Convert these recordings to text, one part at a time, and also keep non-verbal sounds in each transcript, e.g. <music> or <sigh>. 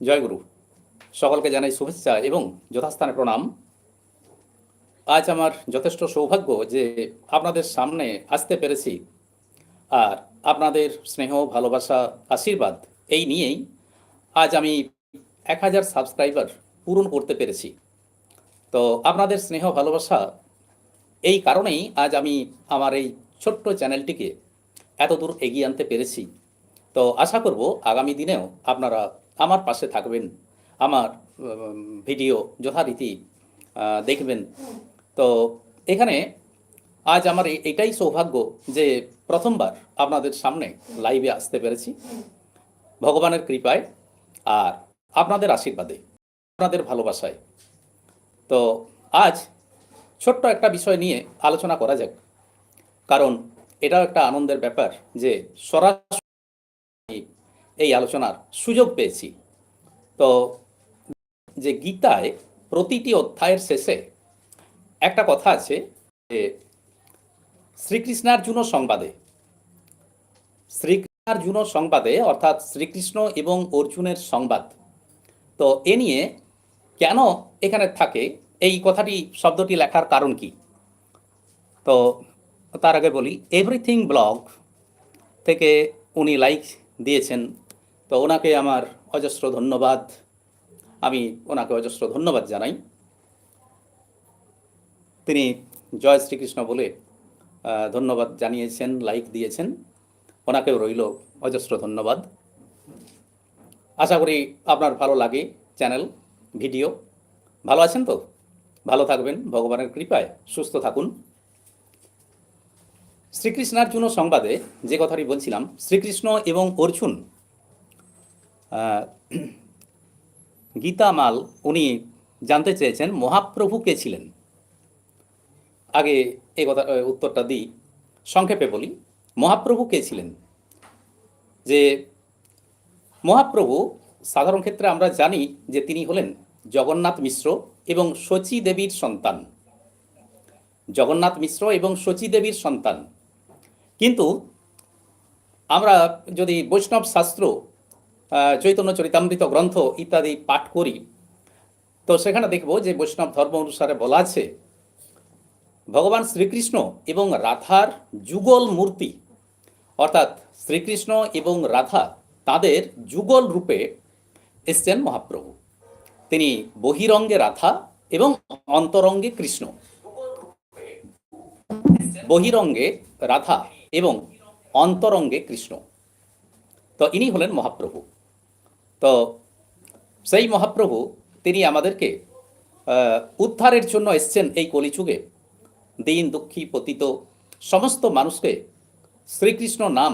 জয়গুরু সকলকে জানাই শুভেচ্ছা এবং যথাস্থানে প্রণাম। আজ আমার যথেষ্ট সৌভাগ্য যে আপনাদের সামনে আসতে পেরেছি। আর আপনাদের স্নেহ, ভালোবাসা, আশীর্বাদ এই নিয়েই আজ আমি এক হাজার সাবস্ক্রাইবার পূরণ করতে পেরেছি। তো আপনাদের স্নেহ, ভালোবাসা এই কারণেই আজ আমি আমার এই ছোট্ট চ্যানেলটিকে এত দূর এগিয়ে আনতে পেরেছি। তো আশা করব আগামী দিনেও আপনারা আমার পাশে থাকবেন, আমার ভিডিও যথারীতি দেখবেন। তো এখানে আজ আমার এটাই সৌভাগ্য যে প্রথমবার আপনাদের সামনে লাইভে আসতে পেরেছি। ভগবানের কৃপায় আর আপনাদের আশীর্বাদে, আপনাদের ভালোবাসায়। তো আজ ছোট্ট একটা বিষয় নিয়ে আলোচনা করা যাক। কারণ এটাও একটা আনন্দের ব্যাপার যে সরাসরি এই আলোচনার সুযোগ পেয়েছি। তো যে গীতায় প্রতিটি অধ্যায়ের শেষে একটা কথা আছে যে শ্রীকৃষ্ণার্জুন সংবাদে শ্রীকৃষ্ণার্জুন সংবাদে অর্থাৎ শ্রীকৃষ্ণ এবং অর্জুনের সংবাদ। তো এ নিয়ে কেন এখানে থাকে, এই কথাটি, শব্দটি লেখার কারণ কি? তো তার আগে বলি, এভরিথিং ব্লগ থেকে উনি লাইক দিয়েছেন তো ওনাকে আমার অজস্র ধন্যবাদ। আমি ওনাকে অজস্র ধন্যবাদ জানাই। তিনি জয় শ্রীকৃষ্ণ বলে ধন্যবাদ জানিয়েছেন, লাইক দিয়েছেন। ওনাকেও রইল অজস্র ধন্যবাদ। আশা করি আপনার ভালো লাগে চ্যানেল, ভিডিও। ভালো আছেন তো? ভালো থাকবেন, ভগবানের কৃপায় সুস্থ থাকুন। শ্রীকৃষ্ণার্জুন সংবাদে যে কথাটি বলছিলাম, শ্রীকৃষ্ণ এবং অর্জুন আহ, গীতা মাল উনি জানতে চেয়েছেন মহাপ্রভু কে ছিলেন? আগে এ কথা উত্তরটা দিই সংক্ষেপে বলি মহাপ্রভু কে ছিলেন? যে মহাপ্রভু সাধারণ ক্ষেত্রে আমরা জানি যে তিনি হলেন জগন্নাথ মিশ্র এবং শচী দেবীর সন্তান। জগন্নাথ মিশ্র এবং শচী দেবীর সন্তান। কিন্তু আমরা যদি বৈষ্ণব শাস্ত্র চৈতন্য চরিতামৃত গ্রন্থ ইত্যাদি পাঠ করি। তো সেখানে দেখব যে বৈষ্ণব ধর্ম অনুসারে বলা আছে, ভগবান শ্রীকৃষ্ণ এবং রাধার যুগল মূর্তি, অর্থাৎ শ্রীকৃষ্ণ এবং রাধা তাদের যুগল রূপে এসছেন মহাপ্রভু। তিনি বহিরঙ্গে রাধা এবং অন্তরঙ্গে কৃষ্ণ। বহিরঙ্গে রাধা এবং অন্তরঙ্গে কৃষ্ণ। তো ইনি হলেন মহাপ্রভু। তো সেই মহাপ্রভু, তিনি আমাদেরকে উদ্ধারের জন্য এসছেন এই কলিযুগে। দিন, দুঃখী, পতিত, সমস্ত মানুষকে শ্রীকৃষ্ণ নাম,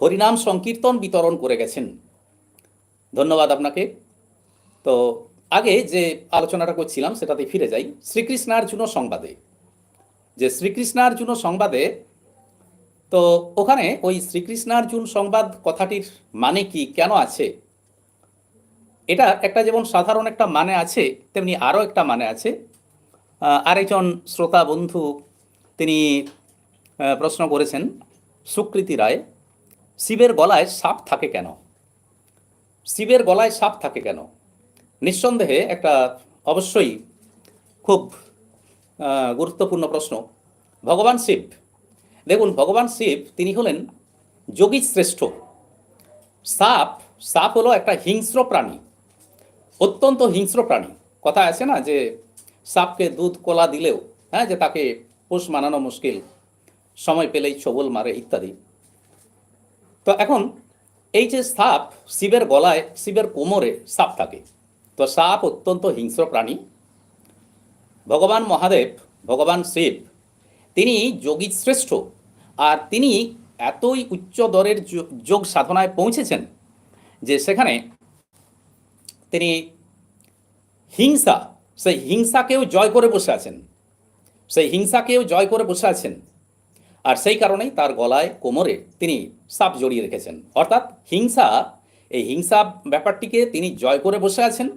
হরিনাম সংকীর্তন বিতরণ করে গেছেন। ধন্যবাদ আপনাকে। তো আগে যে আলোচনাটা করছিলাম, সেটাতে ফিরে যাই। শ্রীকৃষ্ণার্জুন সংবাদে। যে শ্রীকৃষ্ণার্জুন সংবাদে, তো ওখানে ওই শ্রীকৃষ্ণার্জুন সংবাদ কথাটির মানে কি, কেন আছে এটা একটা যেমন সাধারণ একটা মানে আছে, তেমনি আরও একটা মানে আছে। আরেকজন শ্রোতা বন্ধু তিনি প্রশ্ন করেছেন, সুকৃতি রায়, শিবের গলায় সাপ থাকে কেন? শিবের গলায় সাপ থাকে কেন? নিঃসন্দেহে একটা অবশ্যই খুব গুরুত্বপূর্ণ প্রশ্ন। ভগবান শিব, দেখুন ভগবান শিব তিনি হলেন যোগী শ্রেষ্ঠ সাপ সাপ হলো একটা হিংস্র প্রাণী। অত্যন্ত হিংস্র প্রাণী। কথা আছে না যে, সাপকে দুধ কলা দিলেও হ্যাঁ যে তাকে পোষ মানানো মুশকিল, সময় পেলেই ছবল মারে ইত্যাদি। তো এখন, এই যে সাপ, শিবের গলায়, শিবের কোমরে সাপ থাকে। তো সাপ অত্যন্ত হিংস্র প্রাণী। ভগবান মহাদেব, ভগবান শিব, তিনি যোগী শ্রেষ্ঠ। আর তিনি এতই উচ্চ দরের যোগ সাধনায় পৌঁছেছেন যে সেখানে তিনি হিংসা, সেই হিংসাকেও জয় করে বসে আছেন। সেই হিংসাকেও জয় করে বসে আছেন। আর সেই কারণেই তার গলায়, কোমরে তিনি সাপ জড়িয়ে রেখেছেন। অর্থাৎ হিংসা, এই হিংসা ব্যাপারটিকে তিনি জয় করে বসে আছেন।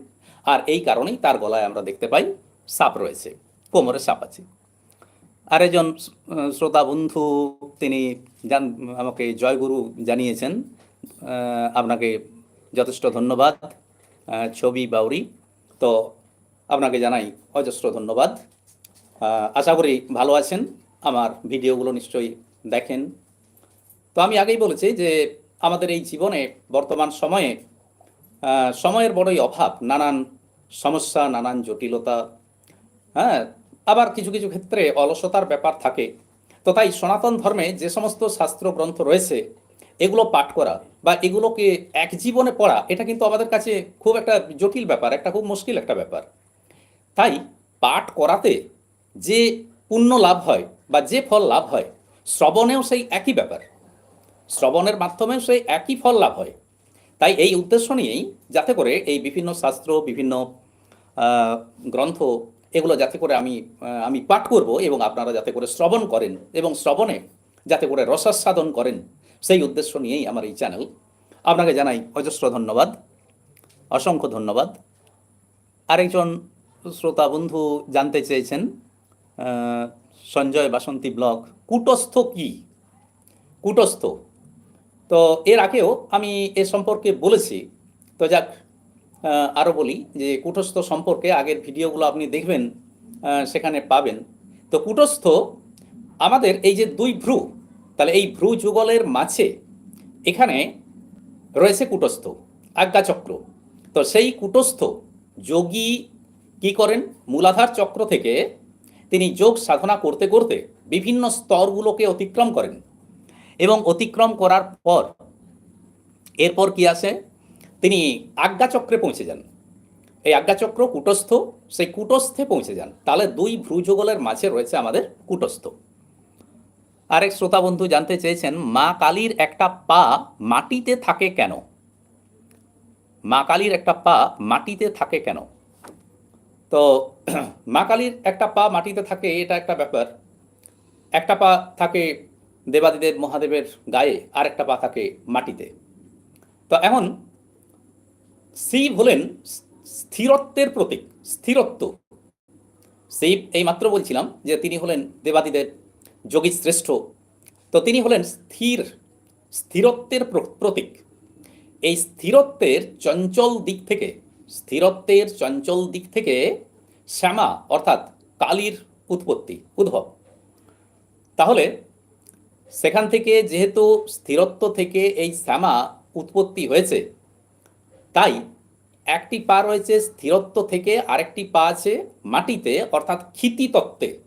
আর এই কারণেই তার গলায় আমরা দেখতে পাই সাপ রয়েছে, কোমরে সাপ আছে। আরেকজন শ্রোতা বন্ধু তিনি জান, আমাকে জয়গুরু জানিয়েছেন আপনাকে যথেষ্ট ধন্যবাদ। ছবি বাউরি। তো আপনাকে জানাই অজস্র ধন্যবাদ। আশা করি ভালো আছেন। আমার ভিডিওগুলো নিশ্চয়ই দেখেন। তো আমি আগেই বলেছি যে আমাদের এই জীবনে বর্তমান সময়ে সময়ের বড়ই অভাব, নানান সমস্যা, নানান জটিলতা। হ্যাঁ আবার কিছু কিছু ক্ষেত্রে অলসতার ব্যাপার থাকে। তো তাই সনাতন ধর্মে যে সমস্ত শাস্ত্র গ্রন্থ রয়েছে এগুলো পাঠ করা বা এগুলোকে এক জীবনে পড়া, এটা কিন্তু আমাদের কাছে খুব একটা জটিল ব্যাপার, একটা খুব মুশকিল একটা ব্যাপার। তাই পাঠ করাতে যে পুণ্য লাভ হয় বা যে ফল লাভ হয়, শ্রবণেও সেই একই ব্যাপার। শ্রবণের মাধ্যমেও সেই একই ফল লাভ হয়। তাই এই উদ্দেশ্য নিয়েই যাতে করে এই বিভিন্ন শাস্ত্র, বিভিন্ন গ্রন্থ, এগুলো যাতে করে আমি আমি পাঠ করব এবং আপনারা যাতে করে শ্রবণ করেন এবং শ্রবণে যাতে করে রসাস্বাদন করেন। সেই উদ্দেশ্য নিয়েই আমার এই চ্যানেল। আপনাকে জানাই অজস্র ধন্যবাদ, অসংখ্য ধন্যবাদ। আরেকজন শ্রোতা বন্ধু জানতে চেয়েছেন সঞ্জয় বাসন্তী ব্লগ, কুটস্থ কি? কুটস্থ। তো এর আগেও আমি এ সম্পর্কে বলেছি। তো যাক আরও বলি যে কুটস্থ সম্পর্কে আগের ভিডিওগুলো আপনি দেখবেন সেখানে পাবেন। তো কুটস্থ আমাদের এই যে দুই ভ্রু তাহলে এই ভ্রু যুগলের মাঝে এখানে রয়েছে কুটস্থ আজ্ঞাচক্র তো সেই কুটস্থ যোগী কি করেন? মূলাধার চক্র থেকে তিনি যোগ সাধনা করতে করতে বিভিন্ন স্তরগুলোকে অতিক্রম করেন এবং অতিক্রম করার পর এরপর কি আসে? তিনি আজ্ঞাচক্রে পৌঁছে যান। এই আজ্ঞাচক্র কুটস্থ, সেই কুটস্থে পৌঁছে যান। তাহলে দুই ভ্রুযুগলের মাঝে রয়েছে আমাদের কুটস্থ। আরেক শ্রোতা বন্ধু জানতে চেয়েছেন, মা কালীর একটা পা মাটিতে থাকে কেন? মা কালীর একটা পা মাটিতে থাকে কেন? তো, <clears throat> মা কালীর একটা পা মাটিতে থাকে, এটা একটা ব্যাপার। একটা পা থাকে দেবাদিদেব মহাদেবের গায়ে আর একটা পা থাকে মাটিতে। তো এখন, শিব হলেন স্থিরত্বের প্রতীক, স্থিরত্ব। শিব এই মাত্র বলছিলাম যে তিনি হলেন দেবাদিদেব যোগী শ্রেষ্ঠ তো তিনি হলেন স্থির, স্থিরত্বের প্র- প্রতীক। এই স্থিরত্বের চঞ্চল দিক থেকে, স্থিরত্বের চঞ্চল দিক থেকে শ্যামা, অর্থাৎ কালীর উৎপত্তি, উদ্ভব। তাহলে সেখান থেকে যেহেতু স্থিরত্ব থেকে এই শ্যামা উৎপত্তি হয়েছে, তাই একটি পা রয়েছে স্থিরত্ব থেকে আরেকটি পা আছে মাটিতে, অর্থাৎ ক্ষিতি তত্ত্বে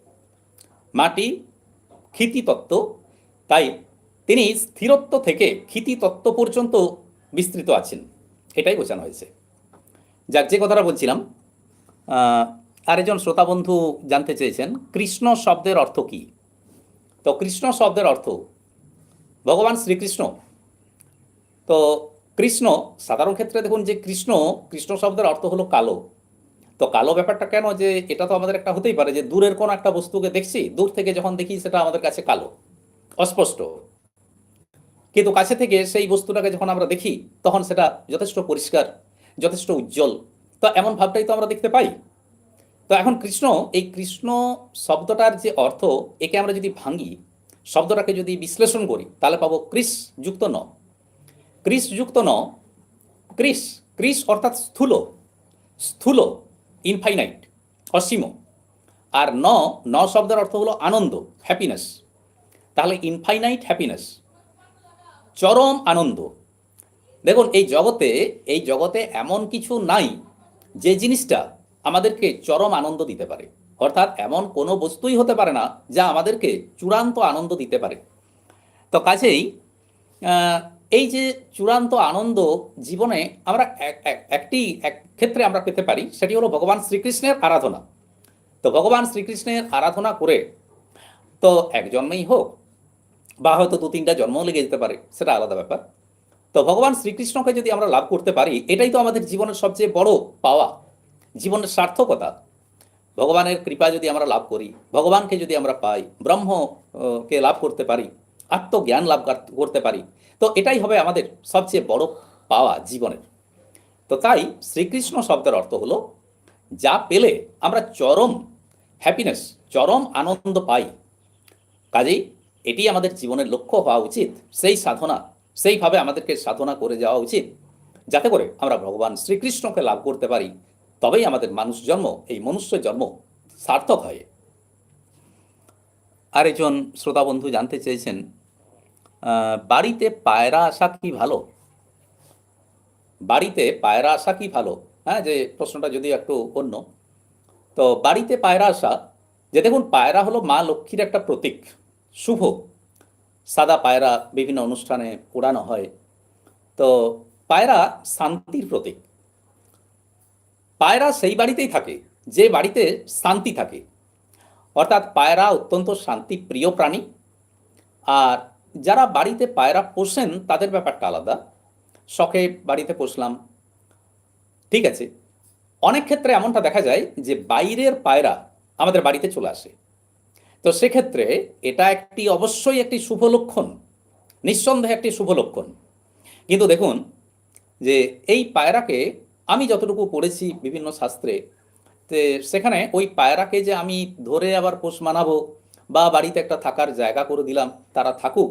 মাটি ক্ষিতি তত্ত্ব তাই তিনি স্থিরত্ব থেকে ক্ষিতিতত্ত্ব পর্যন্ত বিস্তৃত আছেন। এটাই বোঝানো হয়েছে। যাক, যে কথাটা বলছিলাম আরেকজন শ্রোতা বন্ধু জানতে চেয়েছেন, কৃষ্ণ শব্দের অর্থ কী? তো কৃষ্ণ শব্দের অর্থ, ভগবান শ্রীকৃষ্ণ। তো কৃষ্ণ, সাধারণ ক্ষেত্রে দেখুন যে কৃষ্ণ কৃষ্ণ শব্দের অর্থ হলো কালো। তো কালো ব্যাপারটা কেন যে এটা তো আমাদের একটা হতেই পারে যে দূরের কোনো একটা বস্তুকে দেখছি, দূর থেকে যখন দেখি সেটা আমাদের কাছে কালো, অস্পষ্ট। কিন্তু কাছে থেকে সেই বস্তুটাকে যখন আমরা দেখি, তখন সেটা যথেষ্ট পরিষ্কার, যথেষ্ট উজ্জ্বল। তো এমন ভাবটাই তো আমরা দেখতে পাই। তো এখন কৃষ্ণ, এই কৃষ্ণ শব্দটার যে অর্থ, একে আমরা যদি ভাঙি, শব্দটাকে যদি বিশ্লেষণ করি, তাহলে পাবো কৃষ যুক্ত ন। কৃষ যুক্ত ন কৃষ কৃষ অর্থাৎ স্থূল স্থূল। ইনফাইনাইট অসীম আর ন ন শব্দের অর্থ হলো আনন্দ হ্যাপিনেস তাহলে ইনফাইনাইট হ্যাপিনেস চরম আনন্দ। দেখুন, এই জগতে এই জগতে এমন কিছু নাই যে জিনিসটা আমাদেরকে চরম আনন্দ দিতে পারে। অর্থাৎ এমন কোনো বস্তুই হতে পারে না যা আমাদেরকে চূড়ান্ত আনন্দ দিতে পারে। তো কাজেই এই যে চূড়ান্ত আনন্দ জীবনে আমরা এক- এক- একটি, এক ক্ষেত্রে আমরা পেতে পারি, সেটি হলো ভগবান শ্রীকৃষ্ণের আরাধনা। তো ভগবান শ্রীকৃষ্ণের আরাধনা করে তো এক জন্মেই হোক, বা হয়তো দু তিনটা জন্মও লেগে যেতে পারে, সেটা আলাদা ব্যাপার। তো ভগবান শ্রীকৃষ্ণকে যদি আমরা লাভ করতে পারি, এটাই তো আমাদের জীবনের সবচেয়ে বড় পাওয়া, জীবনের সার্থকতা। ভগবানের কৃপা যদি আমরা লাভ করি, ভগবানকে যদি আমরা পাই, ব্রহ্মকে লাভ করতে পারি আত্মজ্ঞান লাভ করতে পারি। তো এটাই হবে আমাদের সবচেয়ে বড় পাওয়া জীবনের। তো তাই শ্রীকৃষ্ণ শব্দের অর্থ হলো, যা পেলে আমরা চরম হ্যাপিনেস চরম আনন্দ পাই। কাজেই এটি আমাদের জীবনের লক্ষ্য হওয়া উচিত, সেই সাধনা, সেইভাবে আমাদেরকে সাধনা করে যাওয়া উচিত, যাতে করে আমরা ভগবান শ্রীকৃষ্ণকে লাভ করতে পারি। তবেই আমাদের মানুষ জন্ম, এই মনুষ্য জন্ম সার্থক হয়। আর একজন শ্রোতা বন্ধু জানতে চেয়েছেন বাড়িতে পায়রা আসা কি ভালো? বাড়িতে পায়রা আসা কি ভালো? হ্যাঁ যে প্রশ্নটা যদি একটু অন্য। তো বাড়িতে পায়রা আসা, যে দেখুন, পায়রা হলো মা লক্ষ্মীর একটা প্রতীক। শুভ। সাদা পায়রা বিভিন্ন অনুষ্ঠানে ওড়ানো হয়। তো পায়রা শান্তির প্রতীক। পায়রা সেই বাড়িতেই থাকে, যে বাড়িতে শান্তি থাকে। অর্থাৎ পায়রা অত্যন্ত শান্তিপ্রিয় প্রাণী। আর যারা বাড়িতে পায়রা পোষেন, তাদের ব্যাপারটা আলাদা। শখে বাড়িতে পোষলাম। ঠিক আছে। অনেক ক্ষেত্রে এমনটা দেখা যায় যে, বাইরের পায়রা আমাদের বাড়িতে চলে আসে। তো সেক্ষেত্রে এটা একটি অবশ্যই একটি শুভ লক্ষণ। নিঃসন্দেহে একটি শুভ লক্ষণ। কিন্তু দেখুন, যে এই পায়রাকে আমি যতটুকু পড়েছি বিভিন্ন শাস্ত্রে সেখানে ওই পায়রাকে যে আমি ধরে আবার পোষ মানাবো বা বাড়িতে একটা থাকার জায়গা করে দিলাম, তারা থাকুক।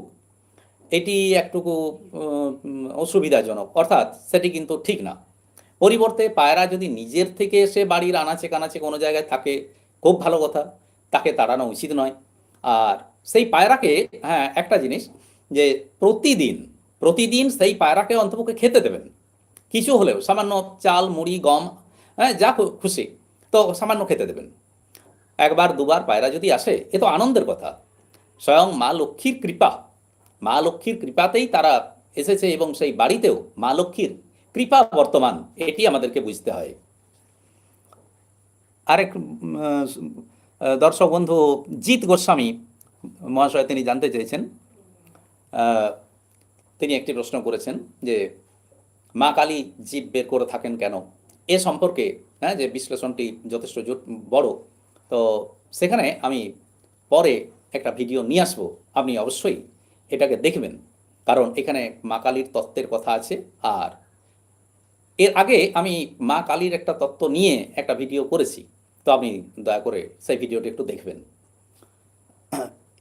এটি একটুকু অসুবিধাজনক। অর্থাৎ সেটি কিন্তু ঠিক না। পরিবর্তে পায়রা যদি নিজের থেকে এসে বাড়ির আনাচে কানাচে কোনো জায়গায় থাকে, খুব ভালো কথা, তাকে তাড়ানো উচিত নয়। আর সেই পায়রাকে হ্যাঁ একটা জিনিস, যে প্রতিদিন প্রতিদিন সেই পায়রাকে অন্তপক্ষে খেতে দেবেন। কিছু হলেও, সামান্য চাল, মুড়ি, গম হ্যাঁ যা খুশি, তো সামান্য খেতে দেবেন। একবার, দুবার পায়রা যদি আসে, এ তো আনন্দের কথা। স্বয়ং মা লক্ষ্মীর কৃপা। মা লক্ষ্মীর কৃপাতেই তারা এসেছে এবং সেই বাড়িতেও মা লক্ষ্মীর কৃপা বর্তমান, এটি আমাদেরকে বুঝতে হয়। আরেক দর্শক বন্ধু জিৎ গোস্বামী মহাশয়, তিনি জানতে চেয়েছেন। তিনি একটি প্রশ্ন করেছেন যে, মা কালী জীব বের করে থাকেন কেন? এ সম্পর্কে হ্যাঁ যে বিশ্লেষণটি যথেষ্ট বড়। তো সেখানে আমি পরে একটা ভিডিও নিয়ে আসব। আপনি অবশ্যই এটাকে দেখবেন। কারণ এখানে মা কালীর তত্ত্বের কথা আছে। আর এর আগে আমি মা কালীর একটা তত্ত্ব নিয়ে একটা ভিডিও করেছি। তো আপনি দয়া করে সেই ভিডিওটি একটু দেখবেন।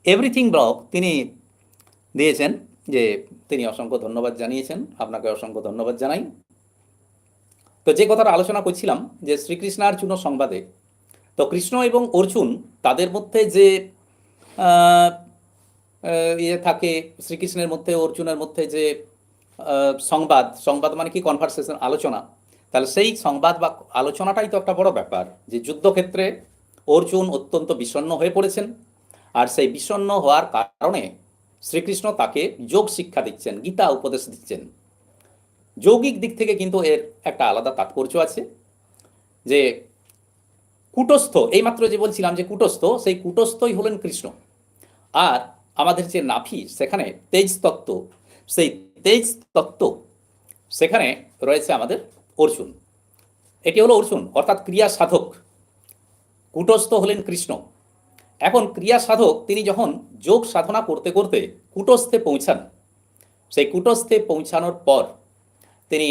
এভরিথিং ব্লগ তিনি দিয়েছেন যে তিনি অসংখ্য ধন্যবাদ জানিয়েছেন। আপনাকে অসংখ্য ধন্যবাদ জানাই। তো যে কথাটা আলোচনা করছিলাম যে শ্রীকৃষ্ণার্জুন সংবাদে তো কৃষ্ণ এবং অর্জুন তাদের মধ্যে যে ইয়ে থাকে, শ্রীকৃষ্ণের মধ্যে, অর্জুনের মধ্যে যে সংবাদ সংবাদ মানে কি? কনভারসেশন আলোচনা। তাহলে সেই সংবাদ বা আলোচনাটাই তো একটা বড় ব্যাপার যে যুদ্ধক্ষেত্রে অর্জুন অত্যন্ত বিষণ্ণ হয়ে পড়েছেন। আর সেই বিষণ্ণ হওয়ার কারণে শ্রীকৃষ্ণ তাকে যোগ শিক্ষা দিচ্ছেন, গীতা উপদেশ দিচ্ছেন। যৌগিক দিক থেকে কিন্তু এর একটা আলাদা তাৎপর্য আছে যে কুটস্থ, এইমাত্র যে বলছিলাম যে কুটস্থ, সেই কুটস্থই হলেন কৃষ্ণ। আর আমাদের যে নাভি, সেখানে তেজ তত্ত্ব, সেই তেজ তত্ত্ব, সেখানে রয়েছে আমাদের অর্জুন। এটি হলো অর্জুন, অর্থাৎ ক্রিয়া সাধক। কুটস্থ হলেন কৃষ্ণ। এখন ক্রিয়া সাধক, তিনি যখন যোগ সাধনা করতে করতে কুটস্থে পৌঁছান, সেই কুটস্থে পৌঁছানোর পর তিনি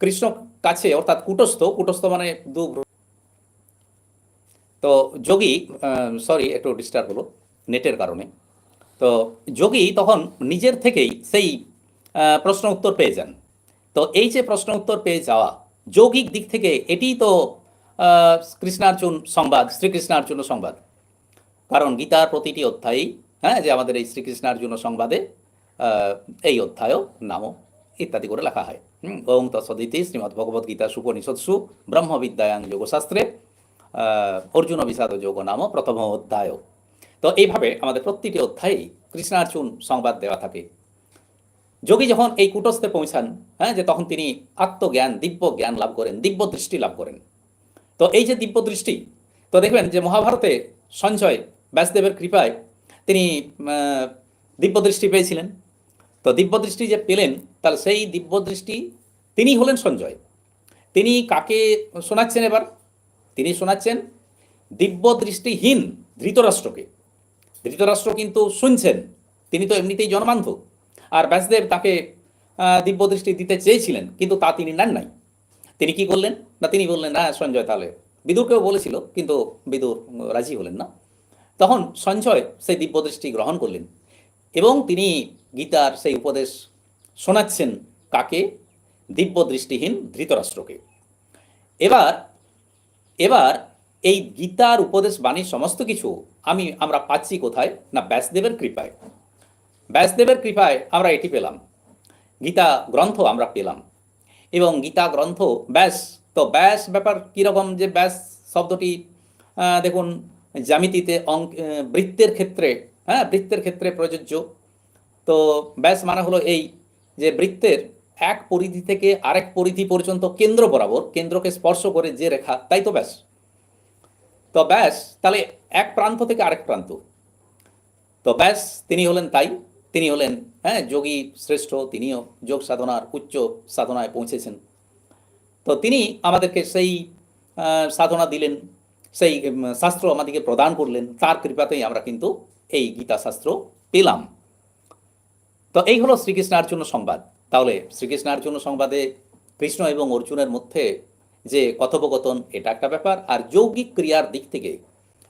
কৃষ্ণ কাছে, অর্থাৎ কুটস্থ কুটস্থ মানে দু তো যোগী সরি একটু ডিস্টার্ব হলো নেটের কারণে। তো যোগী তখন নিজের থেকেই সেই প্রশ্ন উত্তর পেয়ে যান। তো এই যে প্রশ্ন উত্তর পেয়ে যাওয়া, যৌগিক দিক থেকে এটিই তো কৃষ্ণার্জুন সংবাদ, শ্রীকৃষ্ণার্জুন সংবাদ। কারণ গীতার প্রতিটি অধ্যায়ই হ্যাঁ যে আমাদের এই শ্রীকৃষ্ণার্জুন সংবাদে এই অধ্যায় নাম ইত্যাদি করে লেখা হয়। ওং তৎসদিতি শ্রীমদ্ ভগবদ গীতা সুপনিষৎসু ব্রহ্মবিদ্যায়াং যোগশাস্ত্রে অর্জুন বিষাদ যোগ নাম প্রথম অধ্যায় তো এইভাবে আমাদের প্রতিটি অধ্যায়েই কৃষ্ণার্জুন সংবাদ দেওয়া থাকে। যোগী যখন এই কুটস্থে পৌঁছান হ্যাঁ যে তখন তিনি আত্মজ্ঞান দিব্য জ্ঞান লাভ করেন দিব্য দৃষ্টি লাভ করেন। তো এই যে দিব্য দৃষ্টি তো দেখবেন যে মহাভারতে সঞ্জয় ব্যাসদেবের কৃপায় তিনি দিব্য দৃষ্টি পেয়েছিলেন। তো দিব্য দৃষ্টি যে পেলেন, তাহলে সেই দিব্য দৃষ্টি তিনি হলেন সঞ্জয়। তিনি কাকে শোনাচ্ছেন এবার? তিনি শোনাচ্ছেন দিব্য দৃষ্টিহীন ধৃতরাষ্ট্রকে। ধৃতরাষ্ট্র কিন্তু শুনছেন, তিনি তো এমনিতেই জনবান্ধব। আর ব্যাসদেব তাকে দিব্য দৃষ্টি দিতে চেয়েছিলেন, কিন্তু তা তিনি নেন নাই। তিনি কি করলেন? না, তিনি বললেন, না, সঞ্জয়, তাহলে বিদুরকেও বলেছিল, কিন্তু বিদুর রাজি হলেন না। তখন সঞ্জয় সেই দিব্য দৃষ্টি গ্রহণ করলেন এবং তিনি গীতার সেই উপদেশ শোনাচ্ছেন কাকে? দিব্য দৃষ্টিহীন ধৃতরাষ্ট্রকে। এবার এবার এই গীতার উপদেশ বাণীর সমস্ত কিছু আমি, আমরা পাচ্ছি কোথায়? না, ব্যাসদেবের কৃপায়। ব্যাসদেবের কৃপায় আমরা এটি পেলাম। গীতা গ্রন্থ আমরা পেলাম। এবং গীতা গ্রন্থ, ব্যাস, তো ব্যাস ব্যাপার কীরকম যে ব্যাস শব্দটি দেখুন, জ্যামিতিতে অঙ্ক বৃত্তের ক্ষেত্রে হ্যাঁ বৃত্তের ক্ষেত্রে প্রযোজ্য। তো ব্যাস মানে হলো এই যে বৃত্তের এক পরিধি থেকে আরেক পরিধি পর্যন্ত কেন্দ্র বরাবর, কেন্দ্রকে স্পর্শ করে যে রেখা, তাই তো ব্যাস। তো ব্যাস, তাহলে এক প্রান্ত থেকে আরেক প্রান্ত। তো ব্যাস, তিনি হলেন তাই, তিনি হলেন হ্যাঁ যোগী শ্রেষ্ঠ, তিনিও যোগ সাধনার উচ্চ সাধনায় পৌঁছেছেন। তো তিনি আমাদেরকে সেই সাধনা দিলেন, সেই শাস্ত্র আমাদেরকে প্রদান করলেন, তার কৃপাতেই আমরা কিন্তু এই গীতা শাস্ত্র পেলাম। তো এই হলো শ্রীকৃষ্ণার্জুন সংবাদ। তাহলে শ্রীকৃষ্ণার্জুন সংবাদে কৃষ্ণ এবং অর্জুনের মধ্যে যে কথোপকথন, এটা একটা ব্যাপার। আর যৌগিক ক্রিয়ার দিক থেকে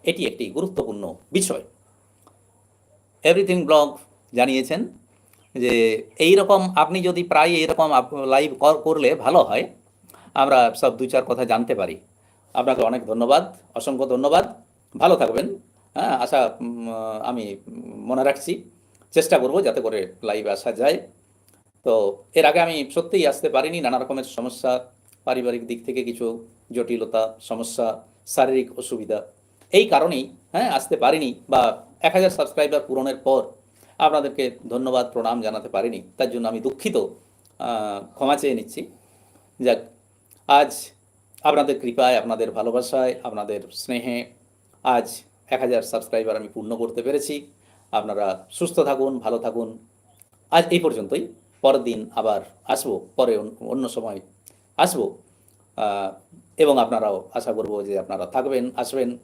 এটি একটি গুরুত্বপূর্ণ বিষয়। এভরিথিং ব্লগ জানিয়েছেন যে এই রকম আপনি যদি প্রায় এইরকম লাইভ করলে ভালো হয়। আমরা সব দু চার কথা জানতে পারি। আপনাকে অনেক ধন্যবাদ, অসংখ্য ধন্যবাদ। ভালো থাকবেন। হ্যাঁ আশা আমি মনে রাখছি। চেষ্টা করব যাতে করে লাইভে আসা যায়। তো এর আগে আমি সত্যিই আসতে পারিনি, নানা রকমের সমস্যা, পারিবারিক দিক থেকে কিছু জটিলতা, সমস্যা, শারীরিক অসুবিধা। এই কারণেই হ্যাঁ আসতে পারিনি বা এক হাজার সাবস্ক্রাইবার পূরণের পর আপনাদেরকে ধন্যবাদ, প্রণাম জানাতে পারিনি। তার জন্য আমি দুঃখিত। ক্ষমা চেয়ে নিচ্ছি। যাক, আজ আপনাদের কৃপায়, আপনাদের ভালোবাসায়, আপনাদের স্নেহে আজ এক হাজার সাবস্ক্রাইবার আমি পূর্ণ করতে পেরেছি। আপনারা সুস্থ থাকুন, ভালো থাকুন। আজ এই পর্যন্তই। পরের দিন আবার আসব, পরে অন্য- সময় আসব। এবং আপনারাও আশা করব যে আপনারা থাকবেন, আসবেন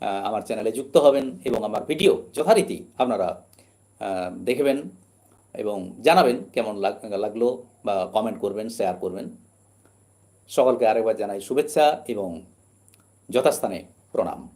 আমার চ্যানেলে যুক্ত হবেন এবং আমার ভিডিও যথারীতি আপনারা দেখবেন এবং জানাবেন কেমন লাগ- লাগল বা কমেন্ট করবেন শেয়ার করবেন। সকলকে আরেকবার জানাই শুভেচ্ছা এবং যথাস্থানে প্রণাম।